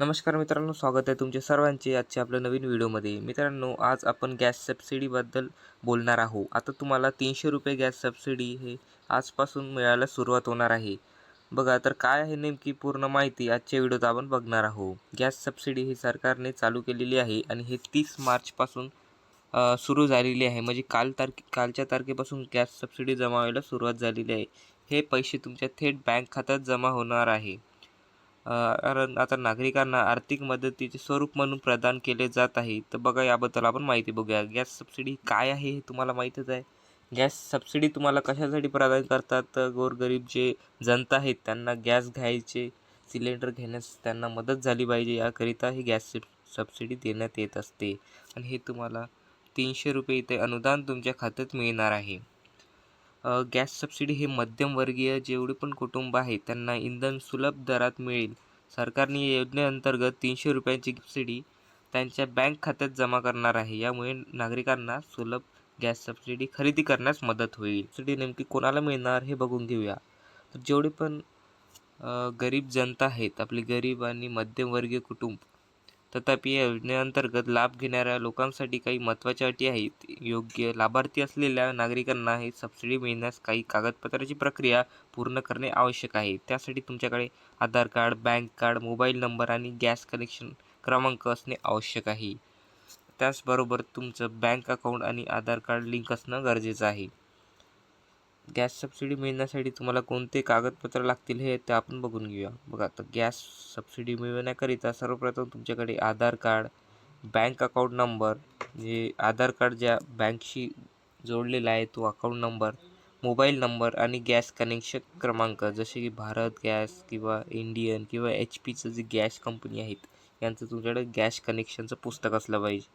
नमस्कार मित्रांनो स्वागत आहे तुमचे सर्वांचे आजच्या आपल्या नवीन व्हिडिओमध्ये. मित्रांनो आज आपण गॅस सबसिडीबद्दल बोलणार आहोत. आता तुम्हाला तीनशे रुपये गॅस सबसिडी हे आजपासून मिळायला सुरुवात होणार आहे. बघा तर काय आहे नेमकी पूर्ण माहिती आजच्या व्हिडिओत आपण बघणार आहोत. गॅस सबसिडी ही सरकारने चालू केलेली आहे आणि हे तीस मार्चपासून सुरू झालेली आहे. म्हणजे काल तारखे कालच्या तारखेपासून गॅस सबसिडी जमा व्हायला सुरुवात झालेली आहे. हे पैसे तुमच्या थेट बँक खात्यात जमा होणार आहे. कारण आता नागरिकांना आर्थिक मदतीचे स्वरूप म्हणून प्रदान केले जात आहे. तर बघा याबद्दल आपण माहिती बघूया. गॅस सबसिडी काय आहे हे तुम्हाला माहीतच आहे. गॅस सबसिडी तुम्हाला कशासाठी प्रदान करतात? तर गोरगरीब जे जनता आहेत त्यांना गॅस घ्यायचे सिलेंडर घेण्यास त्यांना मदत झाली पाहिजे. याकरिता ही गॅस सबसिडी देण्यात येत असते. आणि हे तुम्हाला तीनशे रुपये इथे अनुदान तुमच्या खात्यात मिळणार आहे. गॅस सबसिडी हे मध्यमवर्गीय जेवढे पण कुटुंब आहेत त्यांना इंधन सुलभ दरात मिळेल. सरकारने या योजनेअंतर्गत तीनशे रुपयांची सबसिडी त्यांच्या बँक खात्यात जमा करणार आहे. यामुळे नागरिकांना सुलभ गॅस सबसिडी खरेदी करण्यास मदत होईल. सबसिडी नेमकी कोणाला मिळणार हे बघून घेऊया. तर जेवढे पण गरीब जनता आहेत आपली गरीब आणि मध्यमवर्गीय कुटुंब तथापि या योजनेअंतर्गत लाभ घेणाऱ्या लोकांसाठी काही महत्त्वाच्या अटी आहेत. योग्य लाभार्थी असलेल्या नागरिकांना हे सबसिडी मिळण्यास काही कागदपत्राची प्रक्रिया पूर्ण करणे आवश्यक आहे. त्यासाठी तुमच्याकडे Aadhaar card bank card mobile number आणि गॅस कनेक्शन क्रमांक असणे आवश्यक आहे. त्याचबरोबर तुमचं बँक अकाउंट आणि आधार कार्ड लिंक असणं गरजेचं आहे. गॅस सबसिडी मिळण्यासाठी तुम्हाला कोणते कागदपत्र लागतील हे ते आपण बघून घेऊया. बघा आता गॅस सबसिडी मिळवण्याकरिता सर्वप्रथम तुमच्याकडे Aadhaar card bank account number जे आधार कार्ड ज्या बँकशी जोडलेला आहे तो अकाउंट नंबर मोबाईल नंबर आणि गॅस कनेक्शन क्रमांक जसे की भारत गॅस किंवा इंडियन किंवा एच पीचं जे गॅस कंपनी आहेत यांचं तुमच्याकडे गॅस कनेक्शनचं पुस्तक असलं पाहिजे.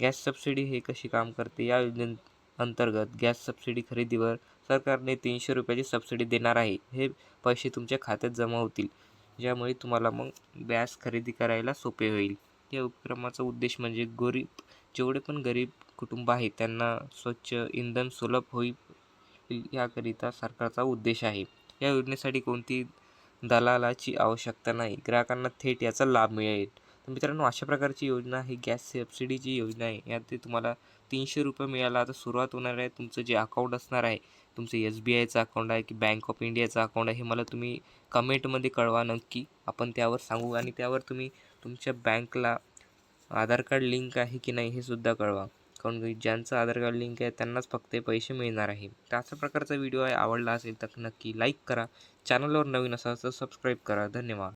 गॅस सबसिडी हे कशी काम करते? या योजने अंतर्गत गॅस सबसिडी खरेदीवर सरकारने तीनशे रुपयाची सबसिडी देणार आहे. हे पैसे तुमच्या खात्यात जमा होतील ज्यामुळे तुम्हाला मग गॅस खरेदी करायला सोपे होईल. या उपक्रमाचा उद्देश म्हणजे गरीब जेवढे पण गरीब कुटुंब आहेत त्यांना स्वच्छ इंधन सुलभ होईल याकरिता सरकारचा उद्देश आहे. या योजनेसाठी कोणती दलालाची आवश्यकता नाही ग्राहकांना थेट याचा लाभ मिळेल. मित्रांनो अशा प्रकारची योजना ही गॅस सबसिडीची योजना आहे. यात ते तुम्हाला तीनशे रुपये मिळायला आता सुरुवात होणार आहे. तुमचं जे अकाउंट असणार आहे तुमचं एस बी आयचं अकाउंट आहे की बँक ऑफ इंडियाचं अकाउंट आहे हे मला तुम्ही कमेंटमध्ये कळवा नक्की. आपण त्यावर सांगू आणि त्यावर तुम्ही तुमच्या बँकला आधार कार्ड लिंक आहे की नाही हे सुद्धा कळवा. कारण की ज्यांचं आधार कार्ड लिंक आहे त्यांनाच फक्त पैसे मिळणार आहे. तर अशा प्रकारचा व्हिडिओ आहे. आवडला असेल तर नक्की लाईक करा. चॅनलवर नवीन असाल तर सबस्क्राईब करा. धन्यवाद.